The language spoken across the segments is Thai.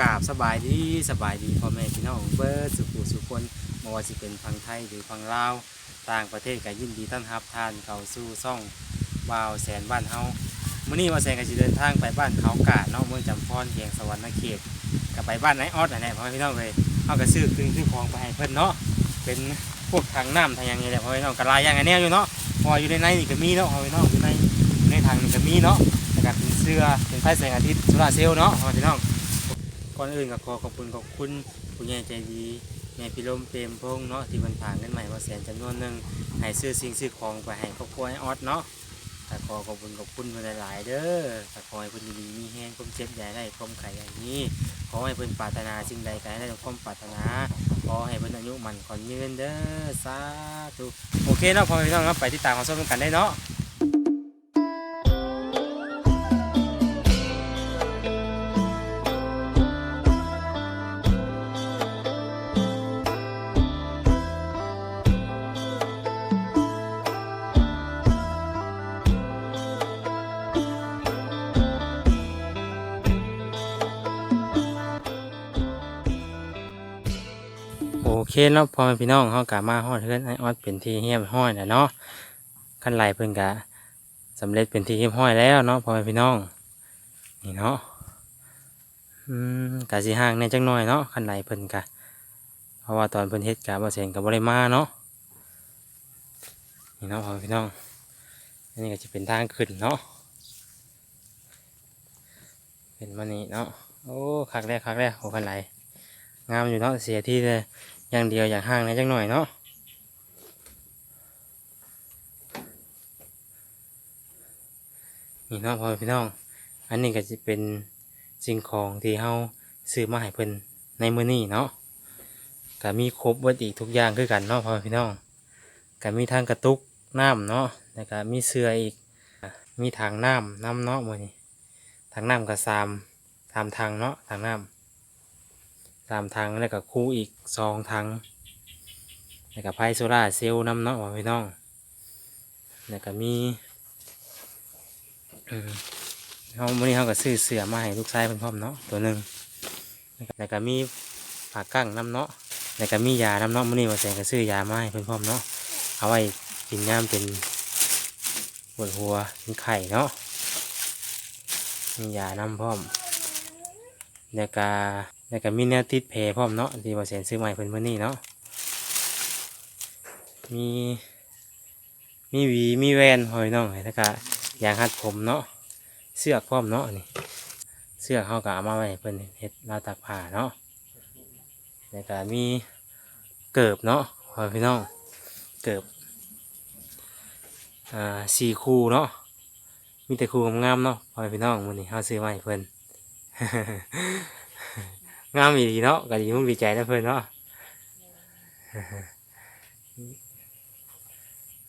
กราบสบายดีสบายดีพ่อแม่พี่น้องเบิร์ดสุขุสุคนม่ว่าจะเป็นพังไทยหรือพังลาวต่างประเทศก็ยินดีต้อนรับทานเข้าสู่ซ่องวาวแสนบ้านเฮามื้อนี้ว่าแสนก็สิเดินทางไปบ้านเขากาดเนาะเมืองจำพรเพียงสวรรค์เขตก็ไปบ้านนออดนั่นแหละพ่อแม่พี่น้องเลยเอากระซื้อครึ่งซื้อของไปให้เพิ่นเนาะเป็นพวกถังน้ำทางอย่างนี้แหละพ่อแม่พี่น้องกระลายอย่างอันเนี้ยอยู่เนาะพออยู่ในในนี่ก็มีเนาะพ่อแม่พี่น้องอยู่ในในถังนี่ก็มีเนาะแล้วก็เป็นเสื้อเป็นไฟแสงอาทิตย์โซลาร์เซลล์เนาะพ่อแม่พี่น้อง ก่อนอื่นก็ขอขอบคุณขอบคุณผู้ใหญ่ใจดีแม่พิรมเปรมพงเนาะที่มันผ่านเงินใหม่มาแสนจำนวนหนึ่งให้ซื้อสิ่งซื้อของไปให้ครอบครัวไอออสเนาะแต่ขอขอบคุณขอบคุณมาหลาย ๆ เด้อแต่ขอให้เพิ่อยู่ดีมีแห้งความเจ็บใหญ่ได้ความไข่อย่างนี้ขอให้เพิ่นปรารถนาสิ่งใดก็ให้ได้ดังความปรารถนาขอให้เพิ่นอายุมันขอนยืนเด้อสาธุโอเคเนาะพอแม่พี่น้องเนาะไปติดตามความชมกันได้เนาะ เคเนาะพ่อแม่พี่น้องเฮากะมาฮอดเฮือนไอออสเป็นที่เฮียบห้อยแล้วเนาะคันไหลเพิ่นกะสำเร็จเป็นที่เฮียบห้อยแล้วเนาะพ่อแม่พี่น้องนี่เนาะอืมกะสิห่างในจังหน่อยเนาะคันไหลเพิ่นกะเพราะว่าตอนเพิ่นเฮ็ดกะบ่เสียงกะบ่ได้มาเนาะนี่เนาะพ่อแม่พี่น้องอันนี้ก็จะเป็นทางขึ้นเนาะเป็นมานี่เนาะโอ้คักแรกคักแรกโอ้คันไหลงามอยู่เนาะเสียที่เลย อย่างเดียวอย่างห่างในจังหน่อยเนาะนี่เนาะพ่อพี่น้อง อันนี้ก็จะเป็นสิ่งของที่เฮาซื้อมาให้เพิ่นในมื้อนี้เนาะก็มีครบเบิดอีกทุกอย่างคือกันเนาะพ่อพี่น้องก็มีทางกระตุกน้ำเนาะแล้วก็มีเสื้ออีก มีถังน้ำน้ำเนาะมื้อนี้ถังน้ำก็สามสามถังเนาะถังน้ำ สามทางแล้วก็คู่อีกสองทางแล้วก็ไพโซล่าเซลล์น้ำเนาะว่าพี่น้องแล้วก็มีเออเขาวันนี้เขาก็ซื้อเสือมาให้ลูกชายเพิ่นพร้อมเนาะตัวหนึ่งแล้วก็มีผักกั้งน้ำเนาะแล้วก็มียาน้ำเนาะวันนี้ว่าแสงก็ซื้อยามาให้เพิ่นพร้อมเนาะเอาไว้กินย่ามเป็นปวดหัวเป็นไข่เนาะมียาน้ำพร้อมแล้วก็ แล้วก็มีแนวติดแพรพร้อมเนาะที่ว่าแสนซื้อใหม่เพิ่นเมื่อนี้เนาะมีมีหวีมีแวนหอยน้องแล้วก็ยางหัดผมเนาะเสื้อพร้อมเนาะนี่เสื้อเขาก็เอามาไว้ให้เพิ่นเฮ็ดราวตากผ้าเนาะแล้วก็มีเกิบเนาะหอยพี่น้องเกิบอ่าสี่คู่เนาะมีแต่คู่งามๆเนาะหอยพี่น้องมื้อนี้เฮาซื้อมาให้เพิ่น งามอีดีเนาะก็ดีมุกดีใจนะเพื่อนเนาะ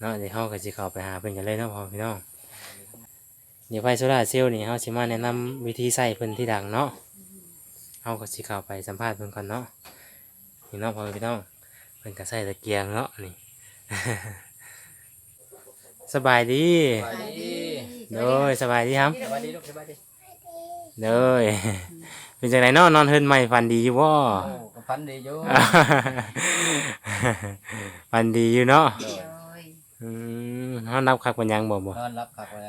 เนาะเดี๋ยวเราก็สิเข้าไปหาเพื่อนกันเลยเนาะพ่อพี่น้องเดี๋ยวไฟโซลาร์เซลล์นี่เราสิมาแนะนำวิธีใส่เพื่อนที่ดังเนาะเราก็สิเข้าไปสัมภาษณ์เพื่อนก่อนเนาะนี่เนาะพ่อพี่น้องเพื่อนก็ใส่ตะเกียงเนาะนี่ สบายดีสวัสดี โดยสบายดีครับสวัสดีลูกสวัสดี เด้อเป็นจังไดเนาะนอนเฮินใหม่ฝันดีอยู่บ่ โอ้ก็พันดีอยู่ ฝันดีอยู่เนาะโดยอืมเฮานับคักปัญญังบ่บ่ นอนรับขับอะไร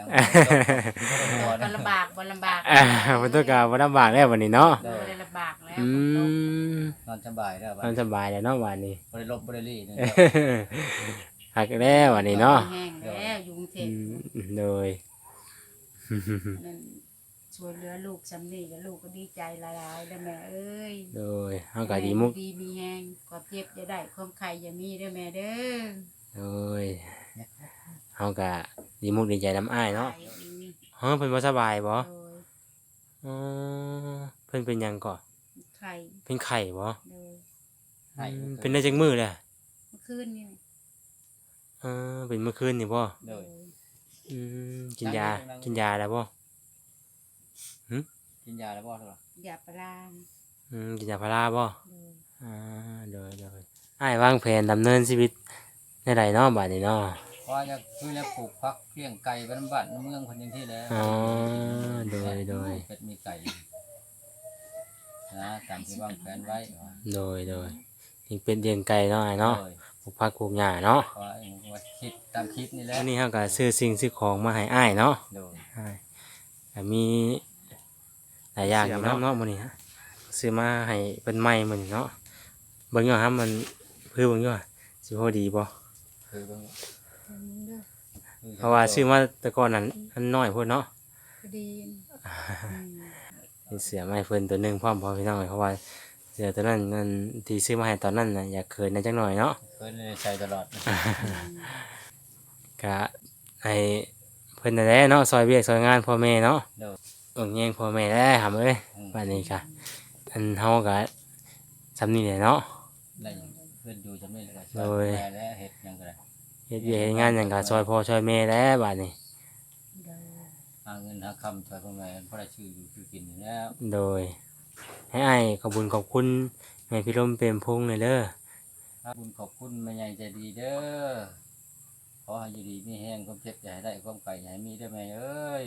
บ่ลำบากบ่ลำบากอ่าบ่ต้องการบ่ลำบากแล้ววันนี้เนาะบ่ได้ลำบากแล้วอืมนอนสบายแล้วนอนสบายแล้วเนาะวันนี้บริลบบริลี่นี่ หักแล้ววันนี้เนาะแห้งแล้วอยู่กรุงเทอืพมโดยนั่น ช่วยเหลือลูกสำนี่กับลูกก็ดีใจหลายๆเด้อแม่เอ้ยโดยเฮาก็ดีมุกดีมีแห้งความเจ็บจะได้ความไข่อย่ามีเด้อแม่เด้อโดยเฮาก็ดีมุกดีใจน้ำอ้ายเนาะไข่มีเฮ้อเพิ่นบ่สบายบ่โดยอ๋อเพิ่นเป็นหยังก่อไข่เป็นไข้บ่โดยให้อืมเป็นได้จักมื้อแหละเมื่อคืนนี่เออเป็นเมื่อคืนนี่บ่โดยอืมกินยากินยาแล้วบ่ กินยาแล้วบ่เท่าไหร่อย่าปรานอืมกินยาพาราบ่โดยอ่าโดยโดยอ้ายวางแผนดำเนินชีวิตในใดเนาะบัดนี้เนาะเพราะว่าจะคือจะปลูกพักเลี้ยงไก่บ้านบ้านเมืองคนอย่างที่แล้วอ๋อโดยโดยเป็ดมีไก่นะนะตามที่วางแผนไว้ว่าโดยโดยนี่เป็นเดียงไก่เนาะอ้ายเนาะโดยปลูกผักปลูกหญ้าเนาะเพราะว่าเองว่าคิดตามคิดนี่แหละอันนี้เฮาก็ซื้อสิ่งซื้อของมาให้อ้ายเนาะโดย อ้ายก็มี หลายอย่างอยู่เนาะเนาะมื้อนี้ฮะซื้อมาให้เป็นใหม่มื้อนี้เนาะเบิ่งอยู่ครับมันเพื่อเบิ่งอยู่ว่าสิพอดีบ่คือเบิ่งเพราะว่าซื้อมาแต่ก่อนนั้นอันน้อยพุ่นเนาะก็ดีอืมมีเสือมาให้เพิ่นตัวหนึงพร้อมพอพี่น้องเอ้ยเพราะว่าเสือตัวนั้นนั่นที่ซื้อมาให้ตอนนั้นน่ะอยากเขินในจักหน่อยเนาะเพิ่นใช้ตลอดก็ให้เพิ่นนั่นแหละเนาะซอยเวียกซอยงานพ่อแม่เนาะ โดยต้องแย่งพ่อแม่ได้ทำเอ้ยอืมบัดนี้ก็อันเฮาก็ซำนี้แหละเนาะ ได้หยังเพิ่นอยู่จำนี้แล้วก็โดช่วยยแม่และเฮ็ดหยังก็ได้เฮ็ดเวียกเฮ็ดงานหยังก็ซอยพ่อซอยแม่แล้วบัดนี้โดยหาเงินหาคำช่วยพ่อแม่เพราะได้ชื่ออยู่ชื่อกินอยู่แล้วโดย ให้อ้ายขอบคุญขอบคุณแม่พี่ลมเปรมพงษ์เลยเด้อขอบคุณขอบคุณแม่ใหญ่ใจดีเด้อขอให้อยู่ดีมีแห้งความเจ็บอย่าให้ได้ความไก่อย่าให้มีได้อแม่เอ้ย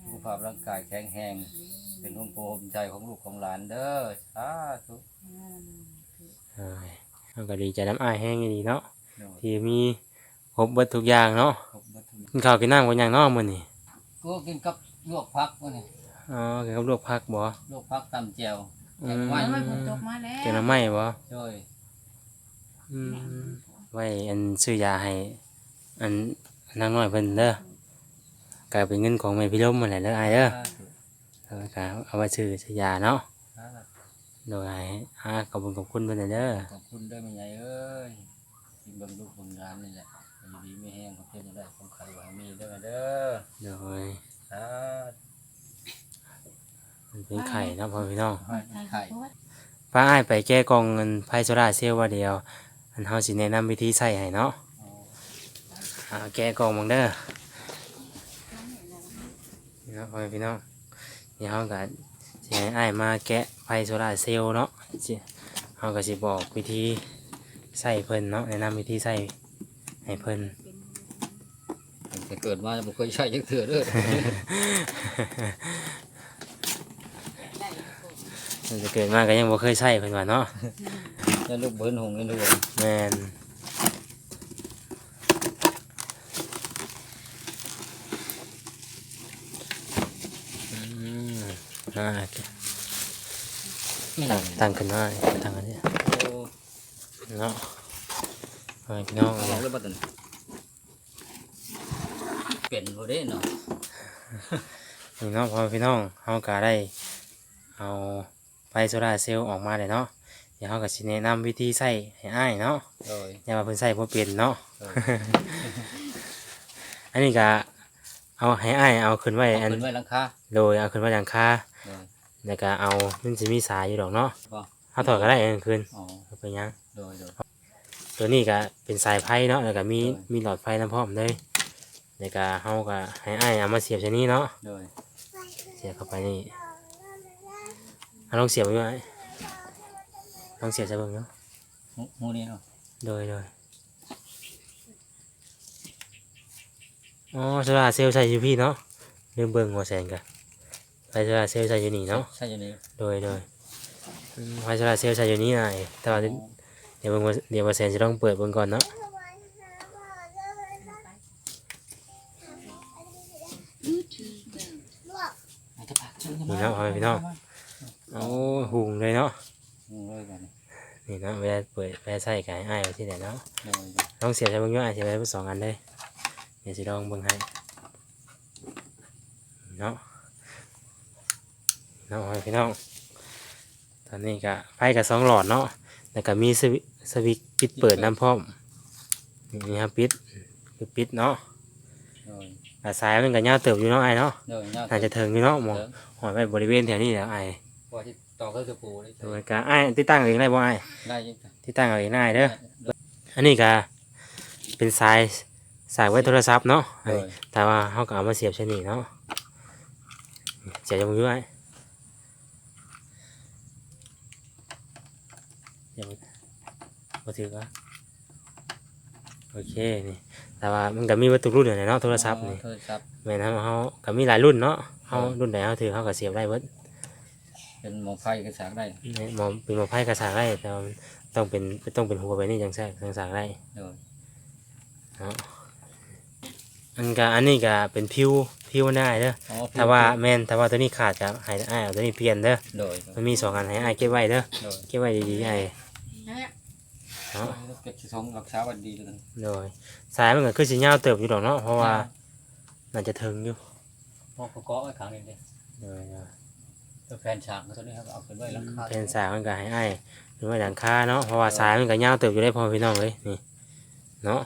สุขภาพร่างกายแข็งแรงเป็นห่วงโปมใจของลูกของหลานเด้อสาธุเอ้ยเราก็ดีใจน้ำอายแห้งดีเนาะที่มีครบเบิดทุกอย่างเนาะกินข้าวกินน้ำกันอย่างเนาะมื้อนี้กูกินกับลวกพักวะนี่อ๋อกินกับลวกผักบ่ลวกพักตำแจ่วอืมไว้แล้วมันฝนตกมาแล้วแกงไม้บ่โดยอืมไว้อันซื้อยาให้อันนางน้อยเพิ่นเด้อ ก็เป็นเงินของแม่พี่ลมนั่นแหละเด้ออ้ายเด้อสาธุแล้วก็เอาไว้ซื้อซื้อยาเนาะสาธุโดยให้อาขอบคุณขอบคุณเพิ่นเด้อขอบคุณเด้อแม่ใหญ่เอ้ยที่เบิ่งลูกเบิ่งหลานนี่แหละอยู่ดีไม่แห้งความเจ็บอย่าได้ความไข่ว่าให้มีเด้อแม่เด้อโดยสาธุมันเป็นไข่เนาะพ่อพี่น้องให้ไข่ป้าอ้ายไปแก้กล่องเงินไฟโซลาร์เซลล์ว่าเดียว อันเฮาสิแนะนำวิธีใช้ให้เนาะเอาอ่าแก้กล่องบังเด้อ นี่เนาะพ่อแม่พี่น้องเดี๋ยวเฮาก็สิให้อ้ายมาแกะไฟโซลาร์เซลล์เนาะสิเฮาก็สิบอกวิธีใช้เพิ่นเนาะแนะนำวิธีใช้ให้เพิ่นตั้งแต่เกิดมาบ่เคยใช้จักเทื่อเด้อมันจะเกิดมาก็ยังบ่เคยใช้เพิ่นว่าเนาะ แล้วลูกเบิ้นหงเงินเดือนแม่นอืม อ่าไม่หตั้นังกตั้งขึ้นมาตั้งอันนี้โอ้เนาะเอาให้พี่น้องเอาเอาแล้วบัดนั้นเปลี่ยนบ่ได้เนาะพี่น้องพอพี่น้องเฮาก็ได้เอาไฟโซลาร์เซลล์ออกมาเลยเนาะเดี๋ยวเฮาก็สิแนะนำวิธีใช้ให้อ้ายเนาะโดยอย่าว่าเพิ่นใช้บ่เป็นเนาะโดยอันนี้ก็ เอาให้อ้ายเอาขึ้นไว้เอาอันขึ้นไว้หลังคาโดยเอาขึ้นไว้หลังคาโดยแล้วก็เอามันจะมีสายอยู่ดอกเนาะบ่ เอาถอดก็ได้กลางคืนอ๋อเอาไปยัง โดยโดย ตัวนี้ก็เป็นสายไฟเนาะแล้วก็มีโดยมีหลอดไฟน้ำพร้อมเลยแล้วก็เฮาก็ให้อ้ายเอามาเสียบชนี้เนาะโดยเสียบเข้าไปนี่เอาลองเสียบไว้ไหมลองเสียบใส่เบิ่งเนาะหมูหมูนี่เนาะโดยโดย อ๋อโซลาร์เซลล์ใส่อยู่พี่เนาะลืมเบิ่งหัวแสนกันไฟโซลาร์เซลล์ใส่อยู่นี่เนาะใช่อยู่นี่โดยโดยอืมไฟโซลาร์เซลล์ใส่อยู่นี่นะแต่ว่าอ๋อเดี๋ยวเบิ่งว่าเดี๋ยวว่าแสนจะต้องเปิดเบิ่งก่อนเนาะอาจจะพักชื่อนี่เนาะพ่อแม่พี่น้องโอ้หุงเลยเนาะหมูเลยกันนี่เนาะเวลาเปิดเวลาใส่กายอ้ายไว้ที่ไหนเนาะโดยโดยลองเสียบใช้เบิ่งอยู่อ้ายเสียบไว้เพิ่นสองอันเลยเดี๋ยวสิลองเบิ่งให้เนาะเนาะพ่อแม่พี่น้องตอนนี้ก็ไฟกับสองหลอดเนาะแล้วก็มีสวิสวิตช์ปิดเปิดน้ำพร้อมนี่ครับปิดคือปิดเนาะโดยแต่สายมันก็ยาวเติบอยู่เนาะอ้ายเนาะโดยยอดน่าจะถึงอยู่เนาะหมองเถิงหอยไว้บริเวณแถวนี้แหล้วไอ้ายพอที่ต่อก็คือปูได้โดยการไอ้ายที่ตั้งเอาเองได้บ่ไอ้ายได้ยังจ้ะที่ตั้งเอาเองได้เด้ออันนี้ก็เป็นสาย สายไว้โทรศัพท์เนาะโดย แต่ว่าเขาก็เอามาเสียบเช่นนี้เนาะเสียบจมูกด้วยเดี๋ยวมาถือก็โอเคนี่แต่ว่ามันก็มีวัตถุรุ่นอยู่ในเนาะโทรศัพท์นี่ โทรศัพท์แม่นเขาเขาก็มีหลายรุ่นเนาะเขารุ่นไหนเขาถือเขาก็เสียบได้เบิดเอเป็นหมอไฟก็สร้างได้หมอเป็นหมอไพ่กระสางได้แต่ว่ามันต้องเป็นต้องเป็นหัวไปนี่จังแทรกจังสางได้โดย เนาะ อันก็อันนี้ก็เป็นพิวพิวหน้าเด้ออ๋อถ้าว่าแม่นถ้าว่าตัวนี้ขาดจะให้อ้ายเอาตัวนี้เปลี่ยนเด้อโดยมันมีสองอันให้อ้ายเก็บไว้เด้อโดยเก็บไว้ดีๆไอ้นั่นแหละเนาะเก็บสิทงรักษาวันดีเลยโดยสายมันก็คือสิยาวเติบอยู่ดอกเนาะเพราะว่าน่าจะถึงอยู่พอก็เกาะไว้ข้างนี้เด้โดยโดยตัวแฟนฉากตัวนี้ครับเอาขึ้นไว้หลังคาแผ่นสายมันก็ให้อ้ายหรือว่าหลังคาเนาะเพราะว่าสายมันก็ยาวเติบอยู่ได้พอพี่น้องเลยนี่เนาะ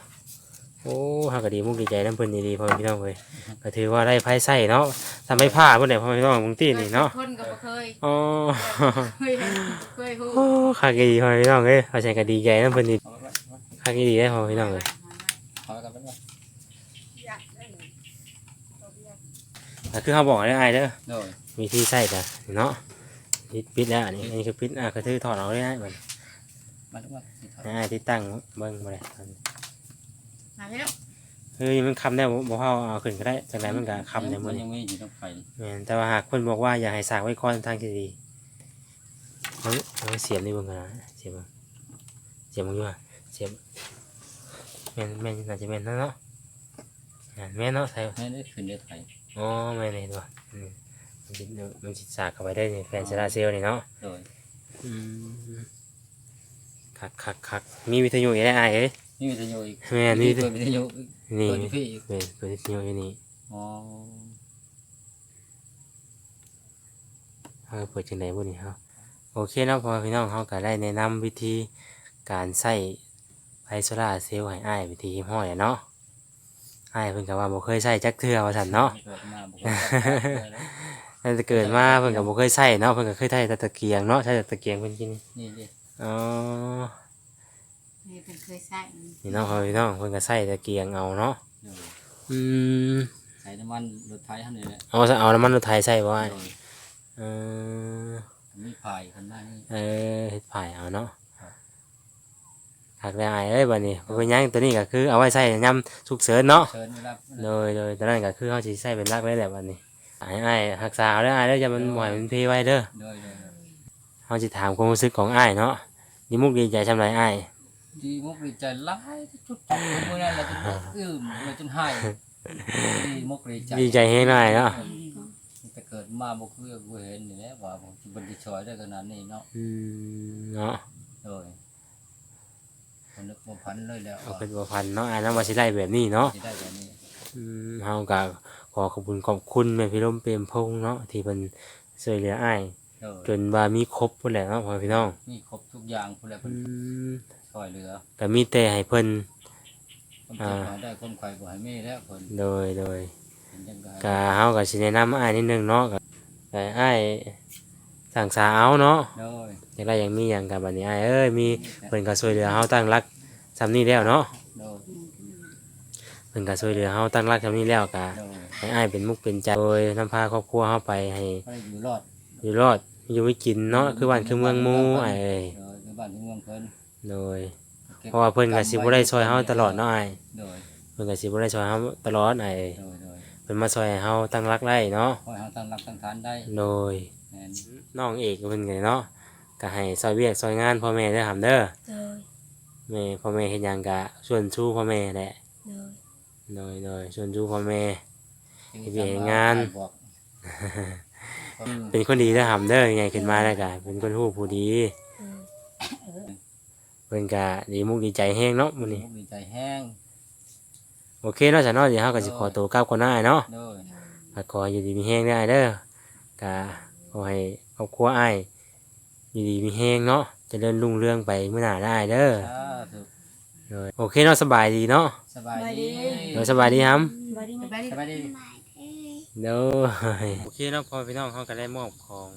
โอ้ฮักก็ดีมุกดีใจน้ำเพิ่นดีๆพอพี่น้องเลยก็ถือว่าได้ไพ่ใส่เนาะทำให้ผ้าเพิ่นได้พอพี่น้องบางทีนี่เนาะคนก็บ่เคยอ๋อเคยเห็นเคยฮู้โอ้คักดีพอพี่น้องเอ้ยเขาใช้ก็ดีใจน้ำเพิ่นดีเอาไว้ไว้คักดีได้พอพี่น้องเลยเอาไว้กันไว้ไว้ก็คือเขาบอกได้อ้ายเด้อโดยมีที่ใส่จ้ะเนาะปิดปิดแล้วอันนี้อันนี้คือปิดอะก็ถือถอดออกได้ไหมมันมาทุกวันสิครับอ่าที่ตั้งเบิ้งมาเลย มาแล้วเฮ้ยมันคำได้บ่บ่เฮาเอาขึ้นก็ได้จังไรมันก็คำได้หมมัดนนี่ยังมีอยู่ต้องไฟแม่นแต่ว่าหากเพิ่นบอกว่าอย่าให้สร้ากไว้ก่อนทางที่ดีเอาเอาเสียบนี่เบิ่งกันนะเสียบเบิ่งเสียบมึงอยู่อะเสียบแม่นแม่นน่าจะแม่นนั่นเนาะอ่าแม่นเนาะใส่ไม่ได้ขึ้นได้ไฟอ๋อแม่นเห็นบ่อืมมันสิมันสิสากเข้าไปได้ในแผ่นโซลาร์เซลล์นี่เนาะโดยอืมคักคักคักมีวิทยุอยู่ได้อ้ายเอ้ย นี่วิทยุอีกแม่นมีวิทเปิยุดวิทยุนี่เปิดที่พี่อีกเปิดเปิดวิทยุอยู่นี่อ๋อเออเปิดจังไดบ่นี่เฮาโอเคเนาะพอพี่น้องเฮาก็ได้แนะนำวิธีการใช้ไฟโซลาร์เซลล์ให้อ้ายวิธีห้อยอะเนาะอ้ายเพิ่นก็ว่าบ่เคยใช้จักเทื่อว่าซั่นเนาะเกิดมาบอกว่าตั้งแต่เกิดมาเพิ่นก็บ่เคยใช้เนาะเพิ่นก็เคยใช้แต่ตะเกียงเนาะใช้แต่ตะเกียงเพิ่นกินนี่ดิอ๋อ นี่เป็นเคยใส่นี่เนาะพอพี่น้องเพิ่นก็ใช้ตะเกียงเอาเนาะโดยอืมใส่น้ำมันรถไถท่านนี่แหละเอาเอาน้ำมันรถไถใส่บ่อ้ายโดยเออมีพายข้างหน้านี่เออเฮ็ดผายเอาเนาะหักได้อายเอ้ยบัดนี้บ่เป็นหยังตัวนี้ก็คือเอาไว้ใช้ยามฉุกเฉินเนาะ เชิญเวลาโดยโดยตอนนั้นก็คือเฮาสิใช้เป็นหลักเลยแหละบัดนี้ให้อ้ายรักษาเอาเด้ออ้ายเด้ออย่ามันบ่ให้มันเพไว้เด้อโดยโดยเฮาสิถามความรู้สึกของอ้ายเนาะดีมุกดีใจซำไรอ้าย ดีมุกดีใจร้ายจุดจุดเมื่อนั้นเราจนอื้มเราจนหายดีมุกดีใจดีใจแฮงหน่อยเนาะแต่เกิดมาบ่คือกูเห็นนี่แหละว่าผมสิบ่ได้ช่วยได้ขนาดนี้เนาะอืมเนาะโดยคนนึกบ่พันเลยแล้วเอาว่าเป็นบ่พันเนาะอ้ายนำว่าสิได้แบบนี้เนาะสิได้แบบนี้อืมเฮาก็ขอขอบคุณขอบคุณแม่พี่ลมเปรมพงษ์เนาะที่เพิ่นช่วยเหลืออ้ายโดยจนว่ามีครบพุ่นแหละเนาะพ่อพี่น้องมีครบทุกอย่างพุ่นแหละอืเพิ่นม ช่วยเหลือก็มีแต่ให้เพิ่นคนเจ็บหายได้คนไข้บ่ให้มีแล้วเพิ่นโดยโดยเป็นจังได๋ก็เฮาก็สิแนะนำอ้ายนิดนึงเนาะก็ก็อ้ายสั่งสาเอาเนาะโดยอย่างไรยังมีอย่างกับบัดนี้อ้ายเอ้ยมีเพิ่นก็ช่วยเหลือเฮาตั้งรักซำนี้แล้วเนาะโดยเพิ่นก็ช่วยเหลือเฮาตั้งรักซำนี้แล้วก็โดยให้อ้ายเป็นมุกเป็นใจโดยนำพาครอบครัวเฮาไปให้ให้อยู่รอดอยู่รอดอยู่ไม่กินเนาะคือบ้านคือเมืองหมู่อ้ายเอ้ย โดยคือบ้านที่เมืองเพิ่น โดย เพราะว่าเพิ่นก็สิบ่ได้ช่วยเฮาตลอดเนาะอ้ายโดยเพิ่นก็สิบ่ได้ช่วยเฮาตลอดอ้ายเอ้ยโดยโดยเพิ่นมาช่วยให้เฮาตั้งรักได้เนาะขอให้เฮาตั้งรักตั้งฐานได้โดยแม่นน้องเอกเพิ่นก็เนาะก็ให้ซอยเวียกซอยงานพ่อแม่เด้อหำเด้อเลยแม่พ่อแม่เฮ็ดหยังก็ชวนชูพ่อแม่แหละเลยโดยโดยชวนชูพ่อแม่จึงเวียกจำงาน บอกเป็นคนดีเด้อหำเด้อใหญ่ขึ้นมาแล้วก็เป็นคนฮู้ผู้ดี เพิ่นก็ดีมุกดีใจแฮงเนาะมื้อนี้มุกดีใจแห้งโอเคเนาะจ้ะเนาะเดี๋ยวเฮาก็สิขอตัวกลับก่อนหน้าเนาะ โดย ก็ขออยู่ดีมีแฮงได้เด้อก็ขอให้ครอบครัวอ้ายอยู่ดีมีแฮงเนาะเจริญรุ่งเรืองไปมื้อหน้าได้เด้อสาธุโดยโอเคเนาะสบายดีเนาะสบายดีโดยสบายดีครับบายดีบายดีสบายดี เด้อโอเคเนาะพอพี่น้องเขาก็ได้มอบของ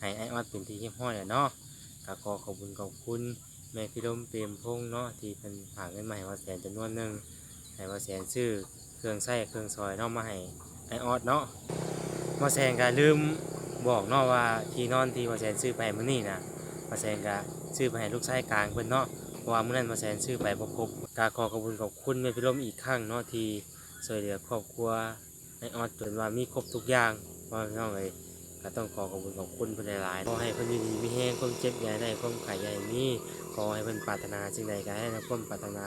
ให้ไอออดเป็นที่เรียบร้อยแล้วเนาะก็ขอขอบคุณขอบคุณ แม่พี่ลมเปรมพงเนาะที่เป็นฝากเงินมาให้ว่าแสนจำนวนหนึ่งให้ว่าแสนซื้อเครื่องใช้เครื่องซอยเนาะมาให้ไอออดเนาะว่าแสนก็ลืมบอกเนาะว่าที่นอนที่ว่าแสนซื้อไปมื้อนี้นะว่าแสนก็ซื้อไปให้ลูกชายกลางเพิ่นเนาะเพราะว่ามื้อนั้นว่าแสนซื้อไปบ่ครบก็ขอขอบคุณขอบคุณแม่พี่ลมอีกครั้งเนาะที่ช่วยเหลือครอบครัวไอออดจนว่ามีครบทุกอย่างว่าพี่น้องเลย ก็ต้องขอขอบคุณขอบคุณเพิ่นหลายๆขอให้เพิ่นอยู่ดีมีแห้งความเจ็บอย่ได้ความไข่ใหญ่มีขอให้เพิ่นปรารถนาสิ่งใดก็ให้ได้ความปรารถนา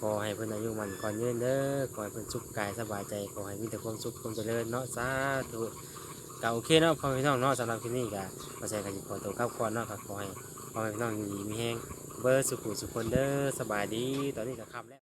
ขอให้เพิ่นอายุมันก่อนยืนเด้อขอให้เพิ่นสุขกายสบายใจ ขอให้มีแต่ความสุขความเจริญเนาะสาธุก็โอเคเนาะพ่อแม่พี่น้องเนาะสำหรับคลิปนี้ก็มาแชร์กันอยู่ขอตัวกลับก่อนเนาะก็ขอให้พ่อแม่พี่น้องอยู่ดีมีแห้งเบอร์สุขุสุขคนเด้อสบายดี ตอนนี้ก็คำแล้ว